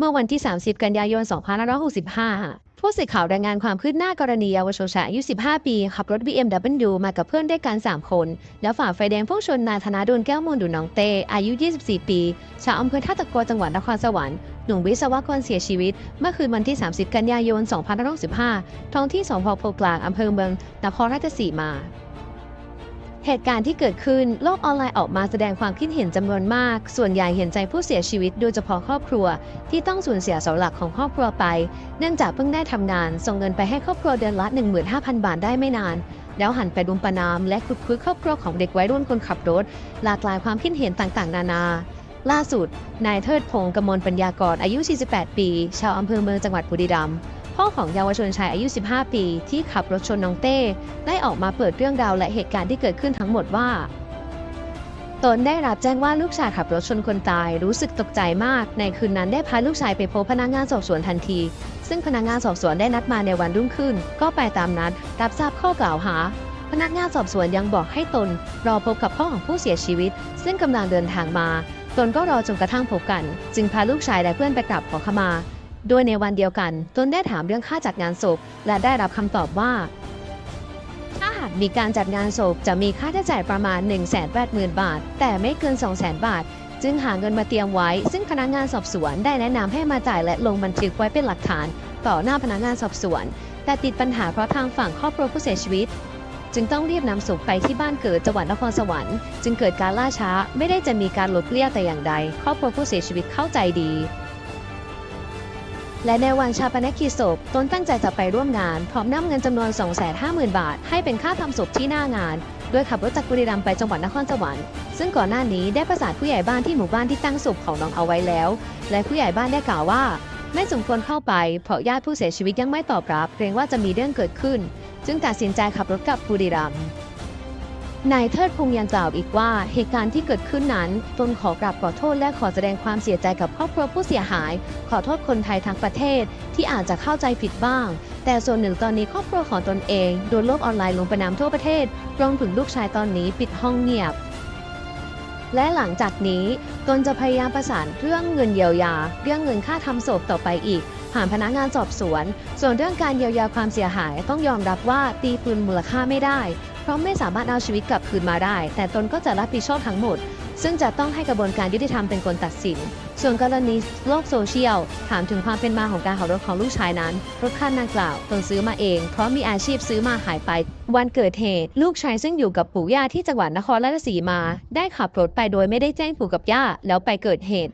เมื่อวันที่ 30 กันยายน 2565 ผู้สื่อข่าวรายงานความคืบหน้ากรณีเยาวชนชายอายุ 15 ปี ขับรถ BMW มากับเพื่อนด้วยกัน 3 คน แล้วฝ่าไฟแดงพุ่งชนนายธนาดลแก้วมูลหรือน้องเตอายุ 24 ปี ชาวอำเภอท่าตะโกจังหวัดนครสวรรค์หนุ่มวิศวกรเสียชีวิต เมื่อคืนวันที่ 30 กันยายน 2565 ท้องที่สพโพกลางอำเภอเมืองนครราชสีมา เหตุการณ์ที่เกิดขึ้นโลกออนไลน์ออกมาแสดงความคิดเห็นจำนวนมาก ส่วนใหญ่เห็นใจผู้เสียชีวิตโดยเฉพาะครอบครัว ที่ต้องสูญเสียเสาหลักของครอบครัวไป เนื่องจากเพิ่งได้ทำงาน ส่งเงินไปให้ครอบครัวเดือนละ 15,000 บาทได้ไม่นาน แล้วหันไปรุมประนามและคุดคุยครอบครัวของเด็กวัยรุ่นคนขับรถ หลากหลายความคิดเห็นต่างๆ นานาล่าสุด นายเทิดพงศ์กมลปัญญากรอายุ 48 ปี ชาวอำเภอเมืองจังหวัดบุรีรัมย์ พ่อของเยาวชนชายอายุ 15 ปี ที่ขับรถชนน้องเต้ ได้ออกมาเปิดเรื่องราวและเหตุการณ์ที่เกิดขึ้นทั้งหมดว่า ตนได้รับแจ้งว่าลูกชายขับรถชนคนตาย รู้สึกตกใจมาก ในคืนนั้นได้พาลูกชายไปพบพนักงานสอบสวนทันที ซึ่งพนักงานสอบสวนได้นัดมาในวันรุ่งขึ้น ก็ไปตามนัด รับทราบข้อกล่าวหา พนักงานสอบสวนยังบอกให้ตน รอพบกับพ่อของผู้เสียชีวิต ซึ่งกำลังเดินทางมา ตนก็รอจนกระทั่งพบกัน จึงพาลูกชายและเพื่อนไปกราบขอขมา โดยในวันเดียวกันตนได้ถามเรื่องค่าจัดงานศพ และได้รับคำตอบว่า ถ้าหากมีการจัดงานศพจะมีค่าใช้จ่ายประมาณ 1 8 0 0 0 0 บาท แต่ไม่เกิน 2 0 0 0 0 0 บาท จึงหาเงินมาเตรียมไว้ ซึ่งพนักงานสอบสวนได้แนะนำให้มาจ่ายและลงบันทึกไว้เป็นหลักฐาน ต่อหน้าพนักงานสอบสวน แต่ติดปัญหาเพราะทางฝั่งครอบครัวผู้เสียชีวิตจึงต้องรีบนำศพไปที่บ้านเกิดจังหวัดนครสวรรค์จึงเกิดการล่าช้า ไม่ได้จะมีการลดเลี้ยแต่อย่างใด ครอบครัวผู้เสียชีวิตเข้าใจดี และในวันชาปนกิจศพตนตั้งใจจะไปร่วมงาน พร้อมนำเงินจำนวน 250,000 บาท ให้เป็นค่าทำศพที่หน้างาน โดยขับรถจากบุรีรัมย์ไปจังหวัดนครสวรรค์ ซึ่งก่อนหน้านี้ได้ประสานผู้ใหญ่บ้านที่หมู่บ้านที่ตั้งศพของน้องเอาไว้แล้ว และผู้ใหญ่บ้านได้กล่าวว่า ไม่สมควรเข้าไป เพราะญาติผู้เสียชีวิตยังไม่ตอบรับ เกรงว่าจะมีเรื่องเกิดขึ้น จึงตัดสินใจขับรถกลับบุรีรัมย์ นายเทิดพงษ์ยังกล่าวอีกว่า เหตุการณ์ที่เกิดขึ้นนั้นตนขอกราบขอโทษและขอแสดงความเสียใจกับครอบครัวผู้เสียหาย ขอโทษคนไทยทั้งประเทศที่อาจจะเข้าใจผิดบ้าง แต่ส่วนหนึ่งตอนนี้ครอบครัวของตนเองโดนโลกออนไลน์ลงประนามทั่วประเทศรวมถึงลูกชายตอนนี้ปิดห้องเงียบ และหลังจากนี้ตนจะพยายามประสานเรื่องเงินเยียวยา เรื่องเงินค่าทำศพต่อไปอีกผ่านพนักงานสอบสวน ส่วนเรื่องการเยียวยาความเสียหายต้องยอมรับว่าตีคืนมูลค่าไม่ได้ ราะไม่สามารถเอาชีวิตกลับคืนมาได้ แต่ตนก็จะรับผิดชอบทั้งหมด ซึ่งจะต้องให้กระบวนการยุติธรรมเป็นคนตัดสิน ส่วนกรณีโลกโซเชียล ถามถึงความเป็นมาของการขับรถของลูกชายนั้น รถคันดังกล่าวตนซื้อมาเอง เพราะมีอาชีพซื้อมาหายไป วันเกิดเหตุ ลูกชายซึ่งอยู่กับปู่ย่าที่จังหวัดนครราชสีมา ได้ขับรถไปโดยไม่ได้แจ้งปู่กับย่าแล้วไปเกิดเหตุ